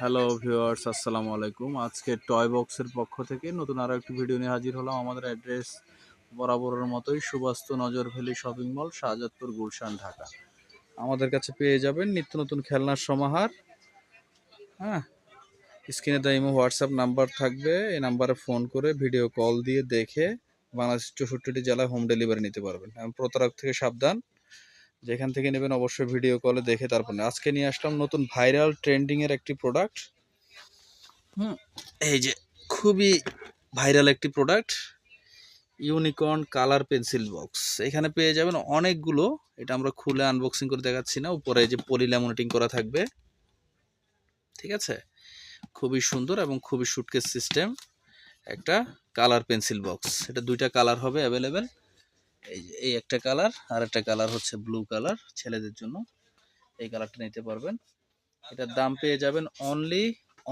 Hello viewers আসসালামু আলাইকুম। আজকে টয় বক্সের পক্ষ থেকে নতুন আরও একটি ভিডিও নিয়ে হাজির হলাম। আমাদের অ্যাড্রেস বরাবরের মতোই Subastu Nazar valley shopping mall Shahjadpur, Gulshan, Dhaka. আমাদের কাছে পেয়ে যাবেন নিত্য নতুন খেলনার সমাহার। হ্যাঁ স্ক্রিনে তো ইমো হোয়াটসঅ্যাপ নাম্বার থাকবে। এই নাম্বারে ফোন করে ভিডিও কল দিয়ে দেখে বাংলাদেশ চৌষট্টিটি জেলায় হোম ডেলিভারি নিতে পারবেন। প্রতারক থেকে সাবধান। যেখান থেকে নেবেন অবশ্যই ভিডিও কলে দেখে তারপর আজকে নিয়ে আসলাম নতুন ভাইরাল ট্রেন্ডিং এর একটি প্রোডাক্ট হুম, এই যে খুবই ভাইরাল একটি product unicorn colour pencil box এখানে পেয়ে যাবেন অনেকগুলো, এটা আমরা খুলে আনবক্সিং করে দেখাচ্ছি না, উপরে যে পলি ল্যামিনেটিং করা থাকবে। ঠিক আছে? খুবই সুন্দর এবং খুবই সুটকেস সিস্টেম একটা কালার পেন্সিল বক্স এটা দুইটা কালার হবে অ্যাভেলেবেল এই এই একটা কালার, আর একটা কালার হচ্ছে ব্লু কালার, ছেলেদের জন্য। এই কালারটা নিতে পারবেন। এটার দাম পেয়ে যাবেন অনলি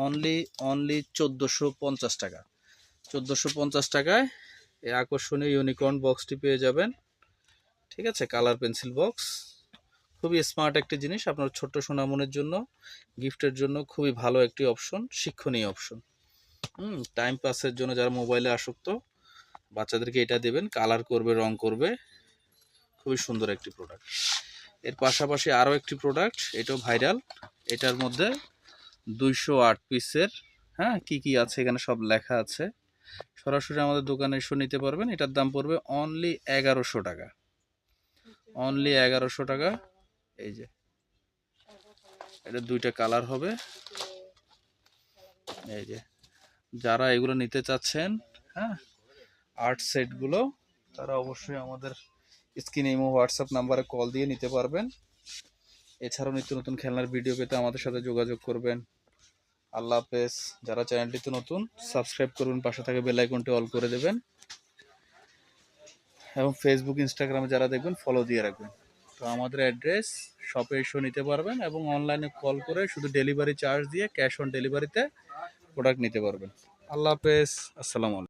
অনলি অনলি চোদ্দোশো পঞ্চাশ টাকা। চোদ্দোশো পঞ্চাশ টাকায় এই আকর্ষণীয় ইউনিকর্ন বক্সটি পেয়ে যাবেন। ঠিক আছে? কালার পেন্সিল বক্স খুবই স্মার্ট একটি জিনিস, আপনার ছোট্ট সোনামনের জন্য, গিফটের জন্য খুবই ভালো একটি অপশন শিক্ষণীয় অপশন হুম টাইম পাসের জন্য যারা মোবাইলে আসক্ত বাচ্চাদেরকে এটা দেবেন, কালার করবে, রং করবে। খুবই সুন্দর একটি প্রোডাক্টের পাশাপাশি আরও একটি প্রোডাক্ট এটাও ভাইরাল এটার মধ্যে দুইশো আট পিসের হ্যাঁ কি কি আছে এখানে সব লেখা আছে। সরাসরি আমাদের দোকানে এসে নিতে পারবেন। এটার দাম পড়বে অনলি এগারোশো টাকা। অনলি এগারোশো টাকা। এই যে, এটা দুইটা কালার হবে। এই যে, যারা এগুলো নিতে চাচ্ছেন হ্যাঁ আর্ট সেটগুলো তারা অবশ্যই আমাদের স্ক্রিনে ইমো হোয়াটসঅ্যাপ নাম্বারে কল দিয়ে নিতে পারবেন। এছাড়াও নিত্য নতুন খেলনার ভিডিও পেতে আমাদের সাথে যোগাযোগ করবেন। আল্লাহ হাফেজ। যারা চ্যানেলটিতে নতুন সাবস্ক্রাইব করবেন পাশে থাকে বেল আইকনটি অল করে দেবেন। এবং ফেসবুক ইনস্টাগ্রামে যারা দেখবেন ফলো দিয়ে রাখবেন। তো আমাদের অ্যাড্রেস শপে এসেও নিতে পারবেন এবং অনলাইনে কল করে শুধু ডেলিভারি চার্জ দিয়ে ক্যাশ অন ডেলিভারিতে প্রোডাক্ট নিতে পারবেন। আল্লাহ হাফেজ। আসসালামু আলাইকুম।